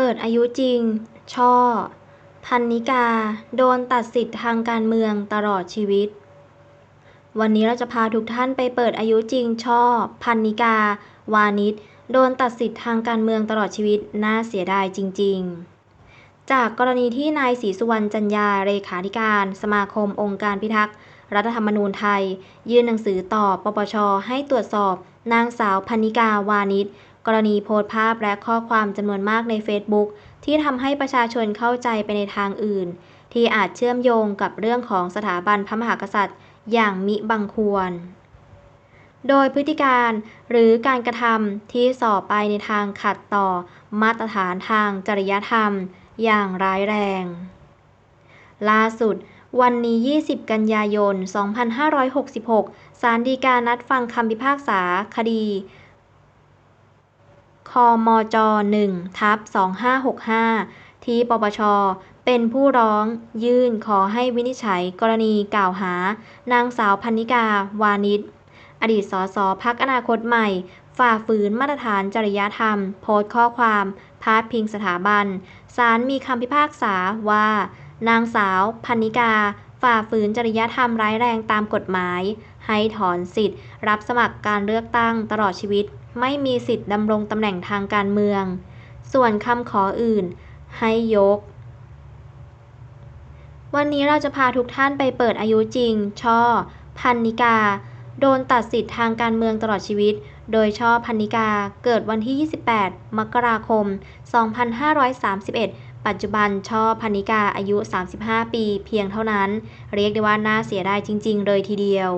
เปิดอายุจริง ช่อ พันนิกา โดนตัดสิทธิ์ทางการเมืองตลอดชีวิต วันนี้เราจะพาทุกท่านไปเปิดอายุจริง ช่อ พันนิกา วานิชโดนตัดสิทธิ์ทางการเมืองตลอดชีวิต น่าเสียดายจริง ๆจากกรณีที่นายศรีสุวรรณจันยาเลขาธิการ สมาคมองค์การพิทักษ์ รัฐธรรมนูญไทย ยื่นหนังสือต่อปปชให้ตรวจสอบ นางสาวพันนิกาวานิช กรณีโพสต์ภาพและข้อความจำนวนมากในเฟซบุ๊กที่ทำให้ประชาชนเข้าใจไปในทางอื่น ที่อาจเชื่อมโยงกับเรื่องของสถาบันพระมหากษัตริย์ อย่างมิบังควร โดยพฤติการหรือการกระทำที่ส่อไปในทางขัดต่อมาตรฐานทางจริยธรรม อย่างร้ายแรง ล่าสุดวันนี้ 20 กันยายน 2566 ศาลฎีกานัดฟังคำพิพากษา คดี คมจ1ทับ2565ที่ปปช เป็นผู้ร้อง ยื่นขอให้วินิจฉัยกรณีกล่าวหา นางสาวพันนิกา วานิช อดีตสสพักอนาคตใหม่ ฝ่าฝืนมาตรฐานจริยธรรม โพสต์ข้อความ พาดพิงสถาบัน ศาลมีคำพิพากษาว่า นางสาวพันนิกา ฝ่าฝืนจริยธรรมร้ายแรงตามกฎหมาย ให้ถอนสิทธิ์ รับสมัครการเลือกตั้งตลอดชีวิต ไม่มีสิทธิ์ดำรงตำแหน่งทางการเมือง ส่วนคำขออื่น ให้ยก วันนี้เราจะพาทุกท่านไปเปิดอายุจริง ช่อ พันนิกา โดนตัดสิทธิ์ทางการเมืองตลอดชีวิต โดยช่อพันนิกาเกิดวันที่ 28 มกราคม 2531 ปัจจุบันช่อพันนิกาอายุ 35 ปีเพียงเท่านั้น เรียกได้ว่าน่าเสียดายจริง ๆ เลยทีเดียว